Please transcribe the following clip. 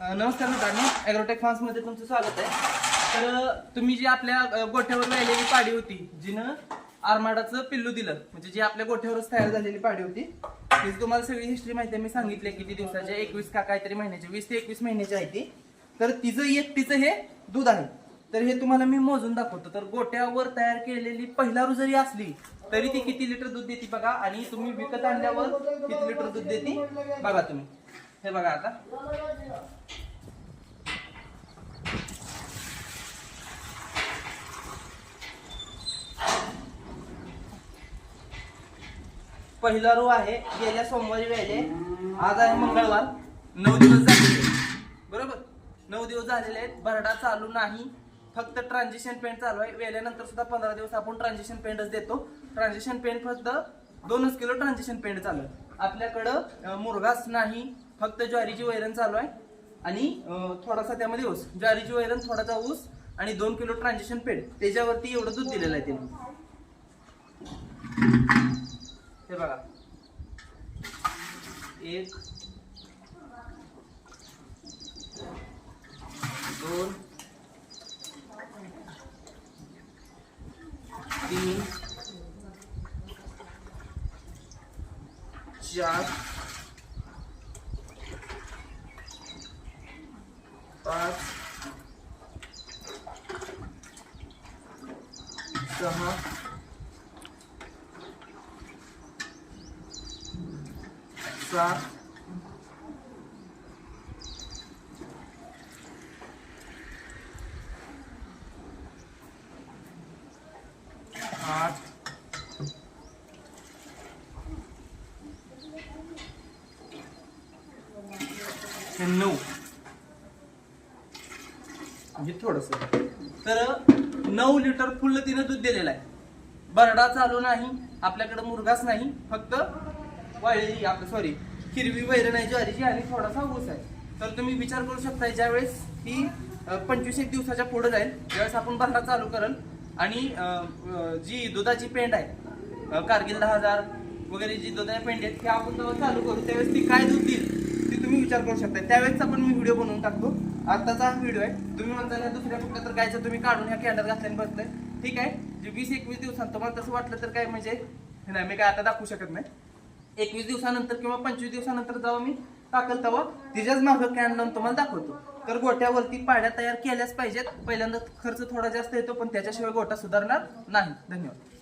नमस्कार मित्रांनो. ॲग्रोटेक फार्म्समध्ये तुमचं स्वागत आहे. तर तुम्ही जी आपल्या गोठ्यावर राहिलेली पाडी होती जिनं आरमाडाचं पिल्लू दिलं म्हणजे जी आपल्या गोठ्यावरच तयार झालेली पाडी होती तीच तुम्हाला सगळी हिस्ट्री माहिती मी सांगितली किती दिवसाच्या एकवीस का काहीतरी महिन्याची वीस ते एकवीस महिन्याची आहे ती. तर तिचं एकटीचं हे दूध आहे. तर हे तुम्हाला मी मोजून दाखवतो. तर गोट्यावर तयार केलेली पहिला रु जरी असली तरी ती किती लिटर दूध देते बघा. आणि तुम्ही विकत आणल्यावर किती लिटर दूध देते? बघा तुम्ही. हे बघा आता. पहिला रो आहे गेल्या सोमवारी वेळे आज आहे मंगळवार. नऊ दिवस झालेले बरोबर? नऊ दिवस झालेले आहेत. भरडा चालू नाही. फक्त ट्रान्झिशन पेंट चालू आहे. वेल्यानंतर सुद्धा पंधरा दिवस आपण ट्रान्झिशन पेंटच देतो. ट्रान्झिशन पेंट फक्त दोनच किलो ट्रान्झिशन पेंट चालू आहे. आपल्याकडं मुरगास नाही फक्त ज्वारीची वैरण चालू आहे. आणि थोडासा त्यामध्ये ऊस. ज्वारीची वैरण थोडासा ऊस आणि दोन किलो ट्रान्झॅक्शन पेड. त्याच्यावरती एवढं दूध दिलेलं आहे त्यांनी. हे बघा. एक दोन तीन चार पाच सहा सात आठ हे नऊ म्हणजे थोडस. तर नऊ लिटर फुल तिनं दूध दिलेलं आहे. बरडा चालू नाही आपल्याकडे मुरघास नाही फक्त वाळलेली आपलं सॉरी हिरवी वैरण आहे ज्वारीची आणि थोडासा ऊस आहे. तर तुम्ही विचार करू शकता ज्यावेळेस ही पंचवीस एक दिवसाच्या पुढे जाईल त्यावेळेस आपण बरडा चालू करल आणि जी दुधाची पेंड आहे कारगिल दहा हजार वगैरे जी दुधाची पेंड आहेत ती आपण जेव्हा चालू करू त्यावेळेस ती काय दूध देईल? तुम्ही विचार करू शकता. त्यावेळेचा पण मी व्हिडिओ बनवून टाकतो. आत्ताचा हा व्हिडिओ आहे. तुम्ही म्हणता ना दुसऱ्या कुठल्या तर गायचं तुम्ही काढून ह्या कॅन्डर घातल्याने आहे ठीक आहे? जे वीस एकवीस दिवसांत तुम्हाला तसं वाटलं तर काय म्हणजे नाही मी काय आता दाखवू शकत नाही. एकवीस दिवसानंतर किंवा पंचवीस दिवसानंतर जेव्हा मी टाकल तेव्हा तिच्याच मागं कॅन लावून तुम्हाला दाखवतो. तर गोट्यावरती पाड्या तयार केल्याच पाहिजेत. पहिल्यांदा खर्च थोडा जास्त येतो पण त्याच्याशिवाय गोटा सुधारणार नाही. धन्यवाद.